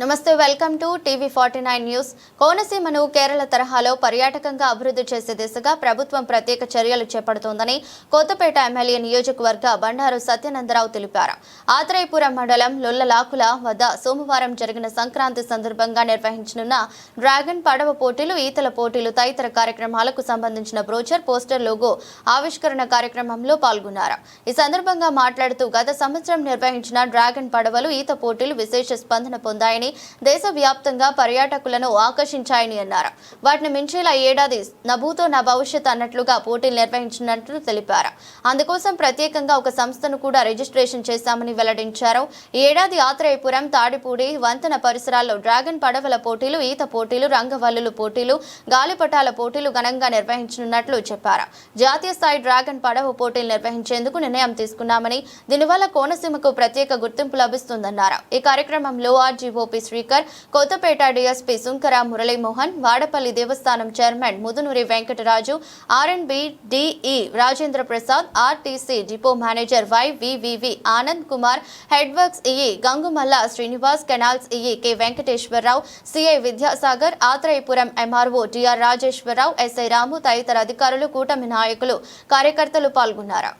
నమస్తే welcome to TV forty nine news. కోనసీమను Kerala తరహాలో పర్యాటకంగా అభివృద్ధి చేసే దిశగా ప్రభుత్వం ప్రత్యేక చర్యలు చేపడుతోందని కొత్తపేట ఎమ్మెల్యే నియోజకవర్గ బండారు సత్యనందరావు తెలిపారు. ఆత్రేయపురం మండలం లొల్లలాకుల వద్ద సోమవారం జరిగిన సంక్రాంతి సందర్భంగా నిర్వహించనున్న డ్రాగన్ పడవ పోటీలు ఈతల పోటీలు తదితర కార్యక్రమాలకు సంబంధించిన బ్రోచర్ పోస్టర్ లోగో ఆవిష్కరణ కార్యక్రమంలో పాల్గొన్నారు. ఈ సందర్భంగా మాట్లాడుతూ గత సంవత్సరం నిర్వహించిన డ్రాగన్ పడవలు ఈత పోటీలు విశేష స్పందన పొందాయని దేశవ్యాప్తంగా పర్యాటకులను ఆకర్షించాయని అన్నారు. వాటిని మించేలా ఏడాది నభూతో నా భవిష్యత్ అన్నట్లుగా పోటీలు నిర్వహించినట్లు తెలిపారు. అందుకోసం ప్రత్యేకంగా ఒక సంస్థను కూడా రిజిస్ట్రేషన్ చేశామని వెల్లడించారు. ఏడాది ఆత్రేయపురం తాడిపూడి వంతెన పరిసరాల్లో డ్రాగన్ పడవల పోటీలు ఈత పోటీలు రంగవల్లులు పోటీలు గాలిపటాల పోటీలు ఘనంగా నిర్వహించనున్నట్లు చెప్పారు. జాతీయ స్థాయి డ్రాగన్ పడవ పోటీలు నిర్వహించేందుకు నిర్ణయం తీసుకున్నామని దీనివల్ల కోనసీమకు ప్రత్యేక గుర్తింపు లభిస్తుందన్నారు. ఈ కార్యక్రమంలో ఆర్జీఓపి శ్రీకర్ కొత్తపేట డీఎస్పీ సుంకర మురళీమోహన్ వాడపల్లి దేవస్థానం chairman Mudunuri Venkataraju RNB DE Rajendra Prasad RTC depot manager YVVV Anand Kumar head works EE Gangumalla Srinivas canals EE K Venkateswararao CI Vidyasagar Atreyapuram MRO DR Rajeswararao SI Ramu తదితర అధికారులు కూటమి నాయకులు కార్యకర్తలు పాల్గొన్నారు.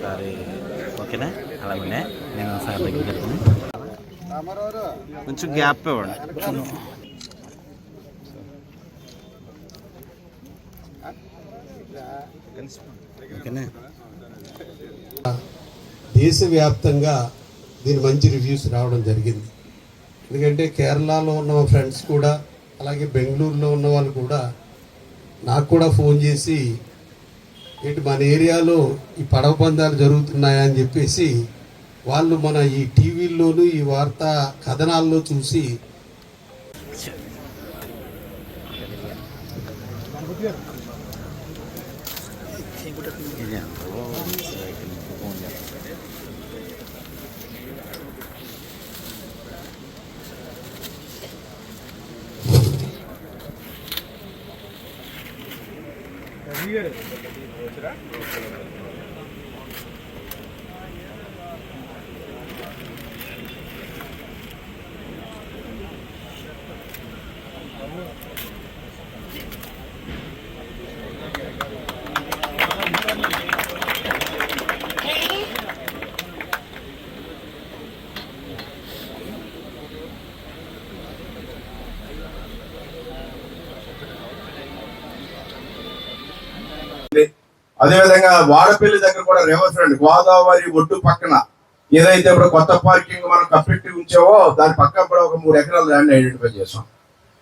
సరే ఓకేనా? అలాగే నేను సార్ దగ్గర కొంచెం గ్యాప్ ఇవ్వండి దేశవ్యాప్తంగా దీని మంచి రివ్యూస్ రావడం జరిగింది. ఎందుకంటే కేరళలో ఉన్న మా ఫ్రెండ్స్ కూడా అలాగే బెంగళూరులో ఉన్న వాళ్ళు కూడా నాకు కూడా ఫోన్ చేసి ఏంటి మన ఏరియాలో ఈ పడవ పందాలు జరుగుతున్నాయని చెప్పేసి వాళ్ళు మన ఈ టీవీల్లోనూ ఈ వార్తా కథనాల్లో చూసి ఇది అదేవిధంగా వాడపల్లి దగ్గర కూడా రివర్ ఫ్రంట్ గోదావరి ఒడ్డు పక్కన ఏదైతే ఇప్పుడు కొత్త పార్కింగ్ మనం కప్పెట్టి ఉంచావో దాని పక్కన కూడా ఒక మూడు ఎకరాల ల్యాండ్ ఐడెంటిఫై చేసాం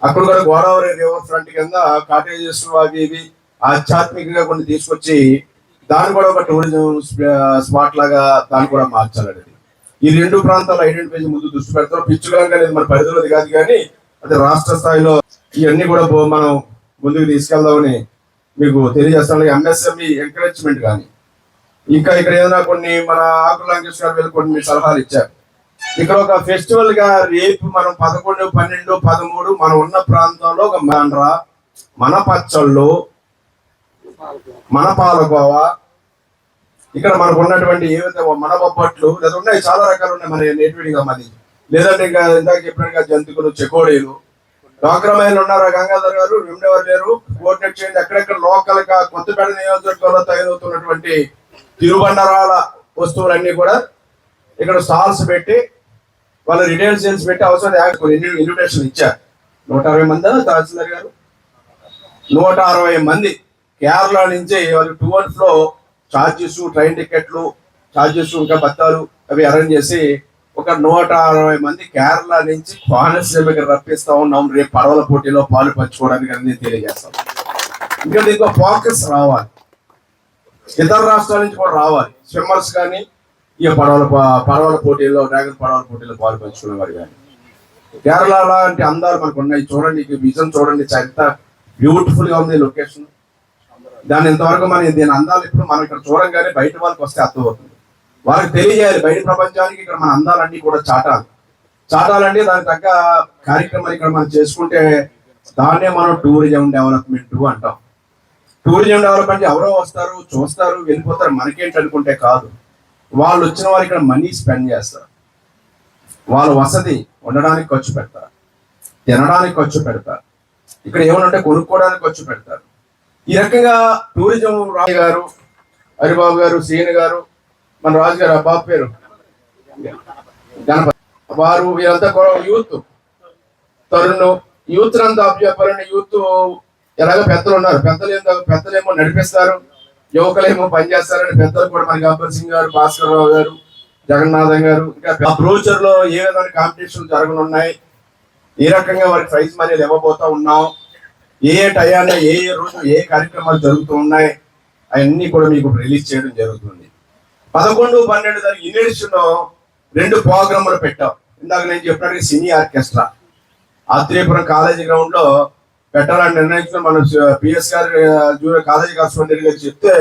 అక్కడ కూడా గోదావరి రివర్ ఫ్రంట్ కింద కాటేజెస్ అవి ఇవి ఆధ్యాత్మికంగా కొన్ని తీసుకొచ్చి దాన్ని కూడా ఒక టూరిజం స్పాట్ లాగా దాన్ని కూడా మార్చాలనేది ఈ రెండు ప్రాంతాలు ఐడెంటిఫై ముందు దృష్టి పెడతాం పిచ్చుకలంగా అనేది మన పరిధిలోది కాదు కానీ అది రాష్ట్ర స్థాయిలో ఇవన్నీ కూడా మనం ముందుకు తీసుకెళ్దామని మీకు తెలియజేస్తాను. ఎంఎస్ఎంఈ ఎంకరేజ్మెంట్ కానీ. ఇంకా ఇక్కడ ఏదైనా కొన్ని మన ఆకుల లంకేష్ గారు కొన్ని సలహాలు ఇచ్చారు. ఇక్కడ ఒక ఫెస్టివల్గా రేపు మనం పదకొండు పన్నెండు పదమూడు మనం ఉన్న ప్రాంతంలో ఒక మాండ్ర మన పచ్చళ్ళు మన పాలకోవ ఇక్కడ మనకు ఉన్నటువంటి ఏవైతే మన బొబ్బట్లు లేదా ఉన్నాయి చాలా రకాలు ఉన్నాయి మన నేటివిడిగా మరి. లేదంటే ఇంకా ఇందాక చెప్పినట్టుగా జంతికలు చెకోడీలు డాక్రమైన ఉన్నారు? గంగాధర్ గారు ఎవరు లేరు కోఆర్డినేట్ చేయండి ఎక్కడెక్కడ లోకల్గా కొత్తపేట నియోజకవర్గంలో తయారవుతున్నటువంటి తిరుబండరాల వస్తువులన్నీ కూడా ఇక్కడ స్టాల్స్ పెట్టి వాళ్ళ రిటైల్ సేల్స్ పెట్టి అవసరం ఇన్విటేషన్ ఇచ్చారు? నూట అరవై మంది తహసీల్దార్ గారు? నూట అరవై మంది. కేరళ నుంచి వాళ్ళు to and fro charges train టికెట్లు ఛార్జెస్ ఇంకా బత్తాలు అవి అరేంజ్ చేసి ఒక నూట అరవై మంది కేరళ నుంచి కోనసీమకి రప్పిస్తా ఉన్నాం. రేపు పడవల పోటీలో పాలు పంచుకోవడానికి అని తెలియజేస్తాం ఇంకా దీంట్లో ఫోకస్ రావాలి. ఇతర రాష్ట్రాల నుంచి కూడా రావాలి. స్విమ్మర్స్ కానీ ఈ పడవల పడవల పోటీల్లో డ్రాగన్ పడవల పోటీలో పాలు పంచుకునే వారు కానీ. కేరళ లాంటి అందాలు మనకు ఉన్నాయి. చూడండి ఈ విజన్ చూడండి చ- ఎంత బ్యూటిఫుల్గా ఉంది లొకేషన్ దాని ఇంతవరకు మనం దీని అందాలు ఇప్పుడు మనం ఇక్కడ చూడంగానే బయట వాళ్ళకి వస్తే అర్థమవుతుంది. వారికి తెలియజేయాలి. బయట ప్రపంచానికి ఇక్కడ మన అందాలన్నీ కూడా చాటాలి. చాటాలంటే దానికి తగ్గ కార్యక్రమాలు ఇక్కడ మనం చేసుకుంటే దాన్నే మనం టూరిజం డెవలప్మెంట్ అంటాం. టూరిజం డెవలప్మెంట్ ఎవరో వస్తారు చూస్తారు వెళ్ళిపోతారు. మనకేంటి అనుకుంటే కాదు. వాళ్ళు వచ్చిన వారు ఇక్కడ మనీ స్పెండ్ చేస్తారు. వాళ్ళు వసతి ఉండడానికి ఖర్చు పెడతారు. తినడానికి ఖర్చు పెడతారు. ఇక్కడ ఏమనంటే కొనుక్కోవడానికి ఖర్చు పెడతారు. ఈ రకంగా టూరిజం రాజు గారు హరిబాబు గారు సీని గారు మన రాజుగారు ఆ బాబు పేరు? గణపతి. వారు వీరంతా కూడా యూత్. తరుణ్ యూత్ అంతా చెప్పాలంటే యూత్ ఎలాగో పెద్దలు ఉన్నారు. పెద్దలు ఏందో పెద్దలేమో నడిపిస్తారు. యువకులేమో పనిచేస్తారని పెద్దలు కూడా మన గబ్బర్ సింగ్ గారు భాస్కర్ రావు గారు జగన్నాథం గారు ఇంకా ఫ్యూచర్లో ఏ విధమైన కాంపిటీషన్ జరగనున్నాయి ఏ రకంగా వారికి ప్రైజ్ మనీలు ఇవ్వబోతా ఉన్నాం. ఏ ఏ టయాన ఏ ఏ రోజు ఏ కార్యక్రమాలు జరుగుతూ ఉన్నాయి అవన్నీ కూడా మీకు రిలీజ్ చేయడం జరుగుతుంది. పదకొండు పన్నెండు తారీఖు యూనివర్సిటీ లో రెండు ప్రోగ్రాములు పెట్టాం. ఇందాక నేను చెప్పినట్టు సినీ ఆర్కెస్ట్రా. ఆత్రేయపురం కాలేజీ గ్రౌండ్లో పెట్టాలని నిర్ణయించిన మన పిఎస్ గారు జూనియర్ కాలేజీ కరెస్పాండెంట్ గారు చెప్తే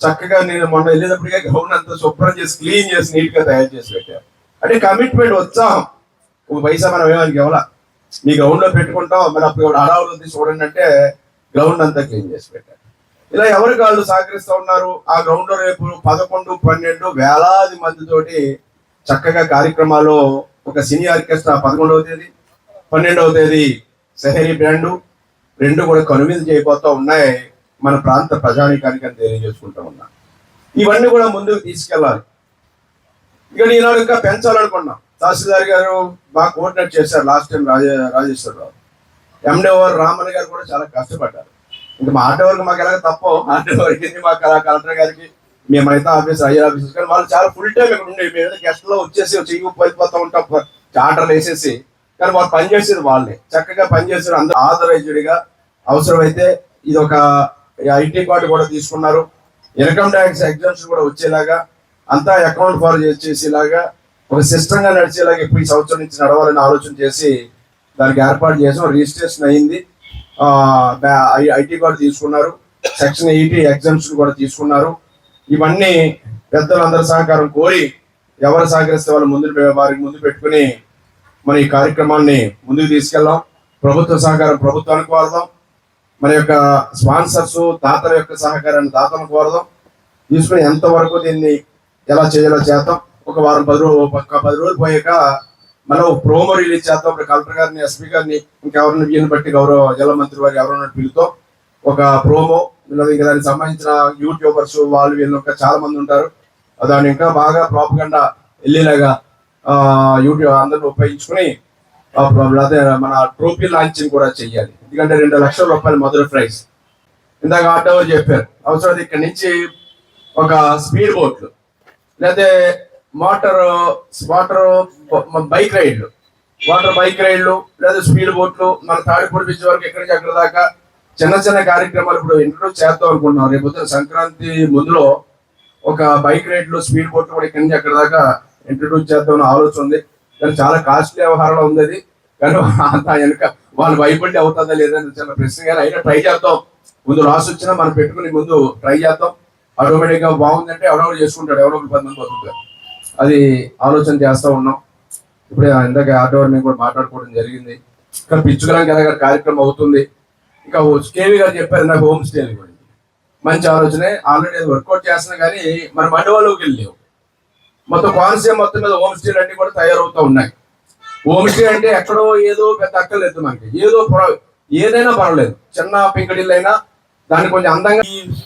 చక్కగా నేను మొన్న వెళ్ళేటప్పటికే గ్రౌండ్ అంతా శుభ్రం చేసి క్లీన్ చేసి నీట్గా తయారు చేసి పెట్టారు. అంటే కమిట్మెంట్ ఉత్సాహం. ఒక పైసా మనం ఏమని మీ గ్రౌండ్లో పెట్టుకుంటాం. మరి అప్పుడు అడవులు ఉంది చూడండి అంటే గ్రౌండ్ అంతా క్లీన్ చేసి పెట్టారు. ఇలా ఎవరి వాళ్ళు సహకరిస్తూ ఉన్నారు? ఆ గ్రౌండ్లో రేపు పదకొండు పన్నెండు వేలాది మందితోటి చక్కగా కార్యక్రమాలు ఒక సినీ ఆర్కెస్ట్రా పదకొండవ తేదీ పన్నెండవ తేదీ సెహరీ బ్రాండు రెండు కూడా కనుమీద చేయబోతూ ఉన్నాయి. మన ప్రాంత ప్రజానీకానికి అని తెలియజేసుకుంటూ ఉన్నా. ఇవన్నీ కూడా ముందుకు తీసుకెళ్ళాలి. ఇక ఈనాడు ఇంకా పెంచాలనుకున్నాం. తహసీల్దార్ గారు బాగా కోఆర్డినేట్ చేశారు లాస్ట్ టైం రాజే రాజేశ్వరరావు. ఎండోవర్ రామన్ గారు కూడా చాలా కష్టపడ్డారు. ఇంకా మా ఆటో వరకు మాకు ఎలాగ తప్ప ఆటో వరకు మాకు అలా కలెక్టర్ గారికి మేమైతే ఆఫీస్ అయ్యే ఆఫీస్ కానీ వాళ్ళు చాలా ఫుల్ టైం ఇక్కడ ఉండే మేమైతే గెస్ట్లో వచ్చేసి చెయ్యి పడిపోతూ ఉంటాం చార్టర్లు వేసేసి. కానీ వాళ్ళు పనిచేసేది వాళ్ళే. చక్కగా పనిచేసారు అందరూ ఆథరైజ్డ్గా. అవసరమైతే ఇది ఒక ఐటీ కార్డు కూడా తీసుకున్నారు. ఇన్కమ్ ట్యాక్స్ ఎగ్జామ్స్ కూడా వచ్చేలాగా అంతా అకౌంట్ ఫాలో చేసేలాగా ఒక సిస్టమ్గా నడిచేలాగా ఇప్పుడు ఈ సంవత్సరం నుంచి నడవాలని ఆలోచన చేసి దానికి ఏర్పాటు చేసాం. రిజిస్ట్రేషన్ అయింది. ఐటీ కార్డు తీసుకున్నారు. సెక్షన్ ఎయిటీ ఎగ్జామ్స్ కూడా తీసుకున్నారు. ఇవన్నీ పెద్దలందరి సహకారం కోరి ఎవరు సహకరిస్తే వాళ్ళు ముందు వారికి ముందు పెట్టుకుని మన ఈ కార్యక్రమాన్ని ముందుకు తీసుకెళ్దాం. ప్రభుత్వ సహకారం ప్రభుత్వానికి కోరదాం. మన యొక్క స్పాన్సర్స్ దాతల యొక్క సహకారాన్ని దాతలకు కోరదాం. తీసుకుని ఎంతవరకు దీన్ని ఎలా చేయాలో చేద్దాం. ఒక వారం పది రోజులు ఒక పది రోజులు పోయాక మనం ఒక ప్రోమో రిలీజ్ చేద్దాం ఇప్పుడు కలెక్టర్ గారిని ఎస్పీ గారిని ఇంకెవరిని వీళ్ళని బట్టి గౌరవ జల మంత్రి వారు ఎవరైనా పిలుతో ఒక ప్రోమో ఇంకా దానికి సంబంధించిన యూట్యూబర్స్ వాళ్ళు వీళ్ళు ఇంకా చాలా మంది ఉంటారు. దాన్ని ఇంకా బాగా ప్రాపగండా వెళ్ళేలాగా ఆ, యూట్యూబ్ అందరిని ఉపయోగించుకుని అదే లేకపోతే మన ట్రోఫీ లాంచింగ్ కూడా చెయ్యాలి. ఎందుకంటే రెండు లక్షల రూపాయలు మొదటి ప్రైజ్. ఇందాక ఆటో చెప్పారు. అవసరం ఇక్కడ నుంచి ఒక స్పీడ్ బోట్లు. లేకపోతే మోటార్ వాటర్ బైక్ రైడ్లు వాటర్ బైక్ రైడ్లు లేదా స్పీడ్ బోట్లు మన తాడిపూడి బీచ్ వరకు ఎక్కడి నుంచి అక్కడ దాకా చిన్న చిన్న కార్యక్రమాలు ఇప్పుడు ఇంట్రొడ్యూస్ చేద్దాం అనుకుంటున్నాం. రేపు సంక్రాంతి ముందులో ఒక బైక్ రైడ్లు స్పీడ్ బోట్లు కూడా ఇక్కడి నుంచి అక్కడ దాకా ఇంట్రొడ్యూస్ చేద్దామని ఆలోచన ఉంది. కానీ చాలా కాస్ట్లీ వ్యవహారంలో ఉంది అది. కానీ అంత వెనుక వాళ్ళు భయపడి అవుతుందా లేదని చాలా ప్రశ్న అయినా ట్రై చేద్దాం. ముందు రాసి వచ్చినా మనం పెట్టుకుని ముందు ట్రై చేద్దాం. ఆటోమేటిక్గా బాగుందంటే ఎవడో చేసుకుంటాడు. ఎవడో ఒకరు పది మంది అది ఆలోచన చేస్తా ఉన్నాం. ఇప్పుడే ఇందాక ఆటో మేము కూడా మాట్లాడుకోవడం జరిగింది. ఇక్కడ పిచ్చుకరానికి ఎలాగ కార్యక్రమం అవుతుంది. ఇంకా కేవీ గారు చెప్పారు నాకు హోమ్ స్టే గురించి మంచి ఆలోచనే. ఆల్రెడీ అది వర్కౌట్ చేస్తున్నా కానీ మన మండవాళ్ళకి వెళ్ళలేవు మొత్తం కోనసీమ మొత్తం మీద హోమ్ స్టేలు అన్ని కూడా తయారవుతూ ఉన్నాయి. హోమ్ స్టే అంటే ఎక్కడో ఏదో పెద్ద అక్కర్లేదు మనకి. ఏదో ఏదైనా పర్వాలేదు. చిన్న పెంకడిల్లు అయినా దాన్ని కొంచెం అందంగా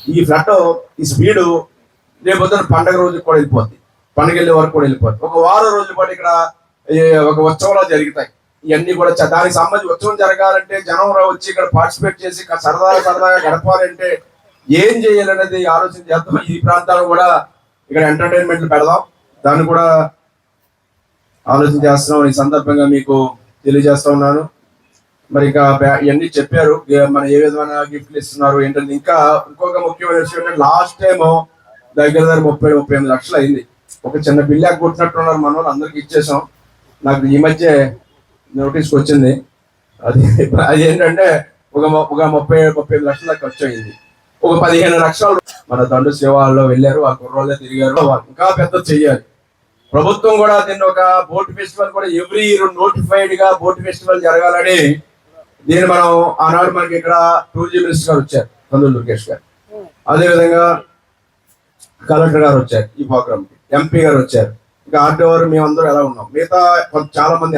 ఈ- ఫ్లట్ ఈ స్పీడ్ రేపు పండగ రోజు కూడా వెళ్ళిపోద్ది. పండుగ వెళ్ళే వరకు కూడా వెళ్ళిపోతారు ఒక వారం రోజుల పాటు ఇక్కడ ఒక ఉత్సవాలు జరుగుతాయి. ఇవన్నీ కూడా దానికి సంబంధించి ఉత్సవం జరగాలంటే జనం వచ్చి ఇక్కడ పార్టిసిపేట్ చేసి ఇక్కడ సరదాగా సరదాగా గడపాలంటే ఏం చేయాలనేది ఆలోచన చేద్దాం. ఈ ప్రాంతాలు కూడా ఇక్కడ ఎంటర్టైన్మెంట్లు పెడదాం. దాన్ని కూడా ఆలోచన చేస్తున్నాం. ఈ సందర్భంగా మీకు తెలియజేస్తా ఉన్నాను. మరి ఇంకా ఇవన్నీ చెప్పారు. మన ఏ విధమైన గిఫ్ట్లు ఇస్తున్నారు ఏంటంటే ఇంకా ఇంకొక ముఖ్యమైన విషయం ఏంటంటే లాస్ట్ టైం దగ్గర దగ్గర ముప్పై ముప్పై ఎనిమిది లక్షలు అయింది. ఒక చిన్న బిల్లాక్ కొట్టినట్టున్నారు మన వాళ్ళు అందరికి ఇచ్చేసాం. నాకు ఈ మధ్య నోటీస్కి వచ్చింది. అది అది ఏంటంటే ఒక ఒక ముప్పై ముప్పై ఐదు లక్షల దాకా ఖర్చు అయింది ఒక పదిహేను లక్షలు మన దండు సేవాల్లో వెళ్ళారు ఆ కుర్రోళ్ళే తిరిగారు ఇంకా పెద్ద చెయ్యాలి. ప్రభుత్వం కూడా దీన్ని ఒక బోట్ ఫెస్టివల్ కూడా ఎవ్రీ ఇయర్ నోటిఫైడ్గా బోట్ ఫెస్టివల్ జరగాలని దీన్ని మనం ఆనాడు మనకి ఇక్కడ టూరిజం మినిస్టర్ గారు వచ్చారు కందులు దుర్గేష్ గారు. అదే విధంగా కలెక్టర్ గారు వచ్చారు ఈ ప్రోగ్రామ్కి. ఎంపీ గారు వచ్చారు. ఇంకా ఆర్డీ వారు మేమందరం ఎలా ఉన్నాం? మిగతా చాలా మంది